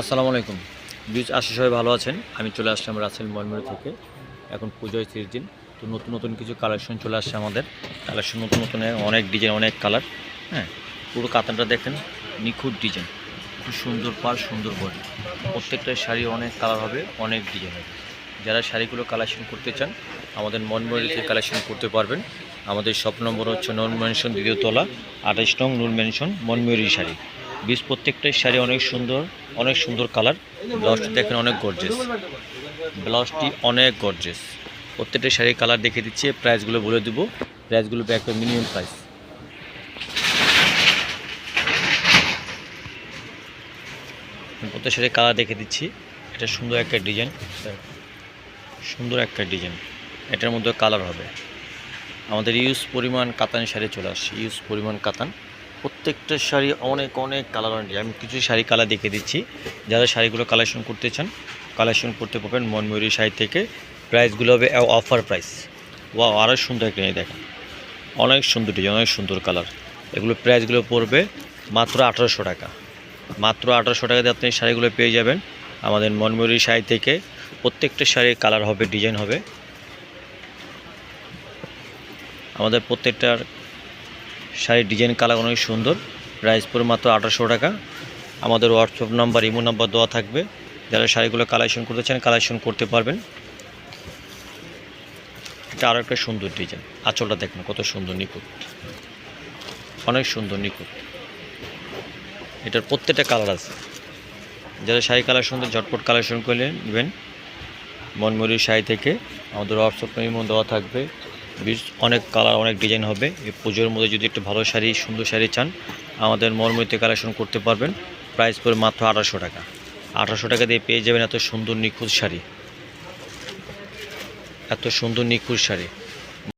আসসালামু আলাইকুম। বীজ আশা সবাই ভালো আছেন। আমি চলে আসলাম রাসেল মলমুড়ি থেকে। এখন পুজোয় সিজন, তো নতুন নতুন কিছু কালেকশন চলে আসছে আমাদের। কালেকশন নতুন নতুন অনেক ডিজাইন অনেক কালার হ্যাঁ? পুরো কাতানটা দেখেন, নিখুঁত ডিজাইন খুব সুন্দর পার সুন্দর বডি। প্রত্যেকটা শাড়ি অনেক কালার হবে, অনেক ডিজাইন হবে। যারা শাড়িগুলো কালেকশন করতে চান, আমাদের মনমুড়ি থেকে কালেকশন করতে পারবেন। আমাদের শপ নম্বর হচ্ছে নন মেনশন দ্বিতীয় তলা, আঠাশ নং নুন মেনশন মনময়ূরী শাড়ি। বীজ প্রত্যেকটাই শাড়ি অনেক সুন্দর অনেক সুন্দর কালার ব্লাউজটি দেখেন অনেক গর্জেস ব্লাউজটি অনেক গর্জেস প্রত্যেকটা শাড়ির কালার দেখে দিচ্ছি প্রাইসগুলো বলে দেবো। প্রাইসগুলো একটা মিনিমাম প্রাইস প্রত্যেক শাড়ির কালার দেখে দিচ্ছি। এটা সুন্দর একটা ডিজাইন সুন্দর একটা ডিজাইন এটার মধ্যে কালার হবে। আমাদের ইউজ পরিমাণ কাতান শাড়ি চলে আসছে। ইউজ পরিমাণ কাতান। প্রত্যেকটা শাড়ি অনেক অনেক কালার অনেক আমি কিছু শাড়ি কালার দেখে দিচ্ছি। যারা শাড়িগুলো কালেকশন করতে চান কালেকশন করতে পারবেন মনময়ূরী শাড়ি থেকে। প্রাইসগুলো হবে অফার প্রাইস ওয়া আরও সুন্দর একটা দেখেন। অনেক সুন্দর ডিজাইন অনেক সুন্দর কালার এগুলো প্রাইসগুলো পড়বে মাত্র আঠারোশো টাকা। মাত্র আঠারোশো টাকা দিয়ে আপনি শাড়িগুলো পেয়ে যাবেন। আমাদের মনময়ূরী শাড়ি থেকে প্রত্যেকটা শাড়ির কালার হবে ডিজাইন হবে। আমাদের প্রত্যেকটার শাড়ির ডিজাইন কালার অনেক সুন্দর। প্রাইস মাত্র আঠারোশো টাকা। আমাদের হোয়াটসঅ্যাপ নাম্বার ইমো নাম্বার দেওয়া থাকবে। যারা শাড়িগুলো কালেকশন করতে চান কালেকশন করতে পারবেন। এটা আরও একটা সুন্দর ডিজাইন। আঁচলটা দেখুন, কত সুন্দর নিখুঁত। অনেক সুন্দর নিখুঁত। এটার প্রত্যেকটা কালার আছে। যারা শাড়ি কালার সুন্দর ঝটপট কালেকশন করলে নেবেন। মনমুরি শাড়ি থেকে আমাদের হোয়াটসঅ্যাপ ইমো দেওয়া থাকবে। অনেক কালার অনেক ডিজাইন হবে। এই পুজোর মধ্যে যদি একটু ভালো শাড়ি, সুন্দর শাড়ি চান, আমাদের মর্মরিতে কালেকশন করতে পারবেন। প্রাইস পড়ে মাত্র আঠারোশো টাকা। আঠারোশো টাকা দিয়ে পেয়ে যাবেন এত সুন্দর নিখুঁত শাড়ি। এত সুন্দর নিখুঁত শাড়ি।